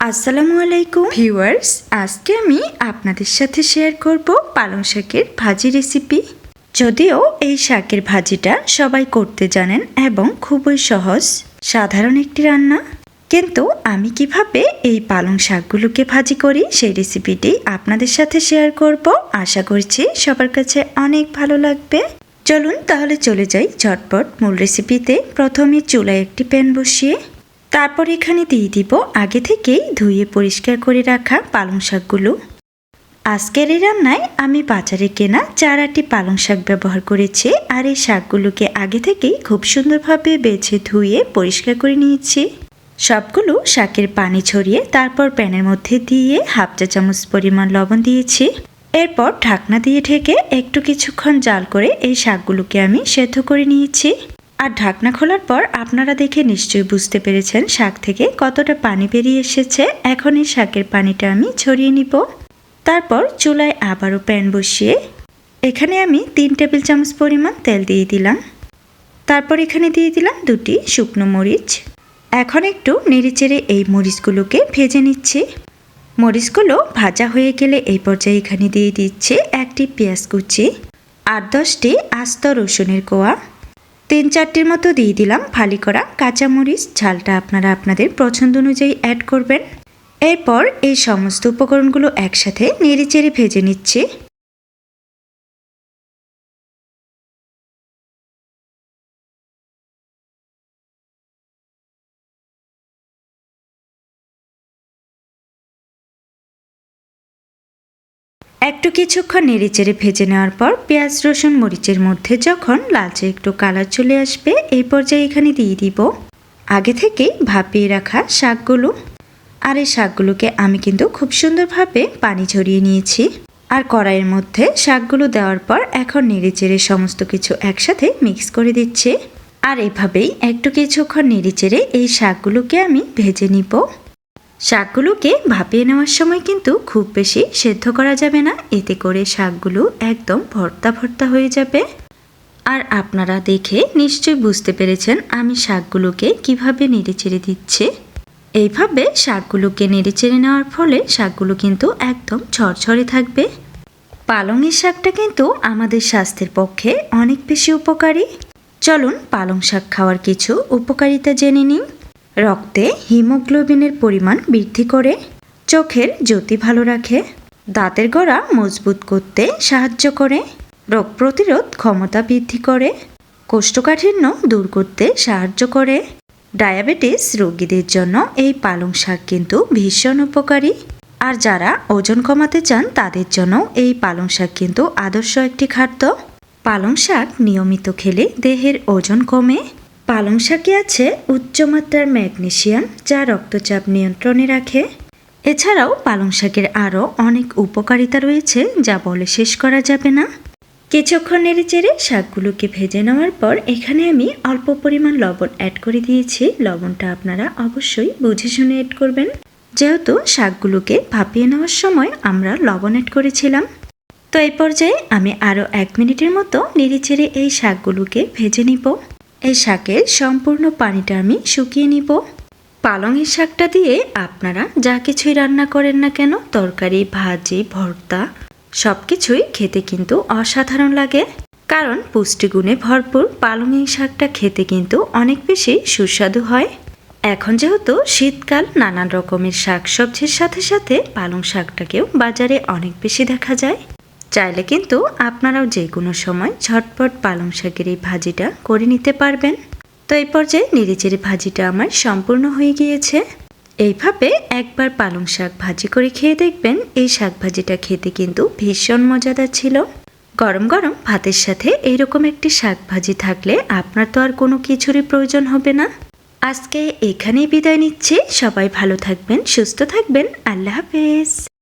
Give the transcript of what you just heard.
আসসালামু আলাইকুম। ভিউয়ার্স, আজকে আমি আপনাদের সাথে শেয়ার করব পালং শাকের ভাজি রেসিপি। যদিও এই শাকের ভাজিটা সবাই করতে জানেন এবং খুবই সহজ, সাধারণ একটি রান্না। কিন্তু আমি কীভাবে এই পালং শাকগুলোকে ভাজি করি সেই রেসিপিটি আপনাদের সাথে শেয়ার করব। আশা করছি সবার কাছে অনেক ভালো লাগবে। চলুন তাহলে চলে যাই ঝটপট মূল রেসিপিতে। প্রথমে চুলায় একটি প্যান বসিয়ে তারপর এখানে দিয়ে দিব আগে থেকেই ধুয়ে পরিষ্কার করে রাখা পালং শাকগুলো। আজকের এই রান্নায় আমি বাজারে কেনা চার চারাটি পালং শাক ব্যবহার করেছি আর এই শাকগুলোকে আগে থেকেই খুব সুন্দরভাবে বেছে ধুয়ে পরিষ্কার করে নিয়েছি। সবগুলো শাকের পানি ছড়িয়ে তারপর প্যানের মধ্যে দিয়ে হাফ চা চামচ পরিমাণ লবণ দিয়েছি। এরপর ঢাকনা দিয়ে ঢেকে একটু কিছুক্ষণ জাল করে এই শাকগুলোকে আমি সেদ্ধ করে নিয়েছি। আর ঢাকনা খোলার পর আপনারা দেখে নিশ্চয়ই বুঝতে পেরেছেন শাক থেকে কতটা পানি বেরিয়ে এসেছে। এখন এই শাকের পানিটা আমি ছড়িয়ে নিব। তারপর চুলায় আবারও প্যান বসিয়ে এখানে আমি তিন টেবিল চামচ পরিমাণ তেল দিয়ে দিলাম। তারপর এখানে দিয়ে দিলাম দুটি শুকনো মরিচ। এখন একটু নেড়েচেড়ে এই মরিচগুলোকে ভেজে নিচ্ছি। মরিচগুলো ভাজা হয়ে গেলে এই পর্যায়ে এখানে দিয়ে দিচ্ছে একটি পেঁয়াজ কুচি আট দশটি আস্ত রসুনের কোয়া। তিন চারটির মতো দিয়ে দিলাম ফালি করা কাঁচামরিচ, ঝালটা আপনারা আপনাদের পছন্দ অনুযায়ী অ্যাড করবেন। এরপর এই সমস্ত উপকরণগুলো একসাথে নেড়েচেড়ে ভেজে নিচ্ছি। একটু কিছুক্ষণ নেড়েচেড়ে ভেজে নেওয়ার পর পেঁয়াজ, রসুন, মরিচের মধ্যে যখন লালচে একটু কালার চলে আসবে, এই পর্যায়ে এখানে দিয়ে দিব আগে থেকেই ভাপিয়ে রাখা শাকগুলো। আর এই শাকগুলোকে আমি কিন্তু খুব সুন্দরভাবে পানি ঝরিয়ে নিয়েছি। আর কড়াইয়ের মধ্যে শাকগুলো দেওয়ার পর এখন নেড়েচেড়ে সমস্ত কিছু একসাথে মিক্স করে দিচ্ছি। আর এভাবেই একটু কিছুক্ষণ নেড়েচেড়ে এই শাকগুলোকে আমি ভেজে নিব। শাকগুলোকে ভাপিয়ে নেওয়ার সময় কিন্তু খুব বেশি সেদ্ধ করা যাবে না। এতে করে শাকগুলো একদম ভর্তা ভর্তা হয়ে যাবে। আর আপনারা দেখে নিশ্চয়ই বুঝতে পেরেছেন আমি শাকগুলোকে কীভাবে নেড়ে চেড়ে দিচ্ছি। এইভাবে শাকগুলোকে নেড়ে চেড়ে নেওয়ার ফলে শাকগুলো কিন্তু একদম ঝরঝরে থাকবে। পালংয়ের শাকটা কিন্তু আমাদের স্বাস্থ্যের পক্ষে অনেক বেশি উপকারী। চলুন পালং শাক খাওয়ার কিছু উপকারিতা জেনে নিন রক্তে হিমোগ্লোবিনের পরিমাণ বৃদ্ধি করে, চোখের জ্যোতি ভালো রাখে, দাঁতের গোড়া মজবুত করতে সাহায্য করে, রোগ প্রতিরোধ ক্ষমতা বৃদ্ধি করে, কোষ্ঠকাঠিন্য দূর করতে সাহায্য করে। ডায়াবেটিস রোগীদের জন্য এই পালং শাক কিন্তু ভীষণ উপকারী। আর যারা ওজন কমাতে চান, তাদের জন্য এই পালং শাক কিন্তু আদর্শ একটি খাদ্য। পালং শাক নিয়মিত খেলে দেহের ওজন কমে পালং শাকে আছে উচ্চমাত্রার ম্যাগনেশিয়াম যা রক্তচাপ নিয়ন্ত্রণে রাখে। এছাড়াও পালং শাকের আরও অনেক উপকারিতা রয়েছে, যা বলে শেষ করা যাবে না। কিছুক্ষণ নেড়ে চেড়ে শাকগুলোকে ভেজে নেওয়ার পর এখানে আমি অল্প পরিমাণ লবণ অ্যাড করে দিয়েছি। লবণটা আপনারা অবশ্যই বুঝে শুনে অ্যাড করবেন। যেহেতু শাকগুলোকে ভাপিয়ে নেওয়ার সময় আমরা লবণ অ্যাড করেছিলাম। তো এই পর্যায়ে আমি আরও এক মিনিটের মতো নেড়ে চেড়ে এই শাকগুলোকে ভেজে নিব। এই শাকের সম্পূর্ণ পানিটা আমি শুকিয়ে নিব। পালংয়ের শাকটা দিয়ে আপনারা যা কিছুই রান্না করেন না কেন, তরকারি, ভাজি, ভর্তা সব কিছুই খেতে কিন্তু অসাধারণ লাগে। কারণ পুষ্টিগুণে ভরপুর পালংয়ের শাকটা খেতে কিন্তু অনেক বেশি সুস্বাদু হয়। এখন যেহেতু শীতকাল, নানান রকমের শাক সবজির সাথে সাথে পালং শাকটাকেও বাজারে অনেক বেশি দেখা যায়। চাইলে কিন্তু আপনারাও যে কোনো সময় ঝটপট পালং শাকের এই ভাজিটা করে নিতে পারবেন। তো এই পর্যায়ে নেড়েচেড়ে ভাজিটা আমার সম্পূর্ণ হয়ে গিয়েছে। এইভাবে একবার পালং শাক ভাজি করে খেয়ে দেখবেন, এই শাক ভাজিটা খেতে কিন্তু ভীষণ মজাদার ছিল। গরম গরম ভাতের সাথে এইরকম একটি শাক ভাজি থাকলে আপনার তো আর কোনো কিছুরই প্রয়োজন হবে না। আজকে এখানেই বিদায় নিচ্ছি। সবাই ভালো থাকবেন, সুস্থ থাকবেন। আল্লাহ হাফেজ।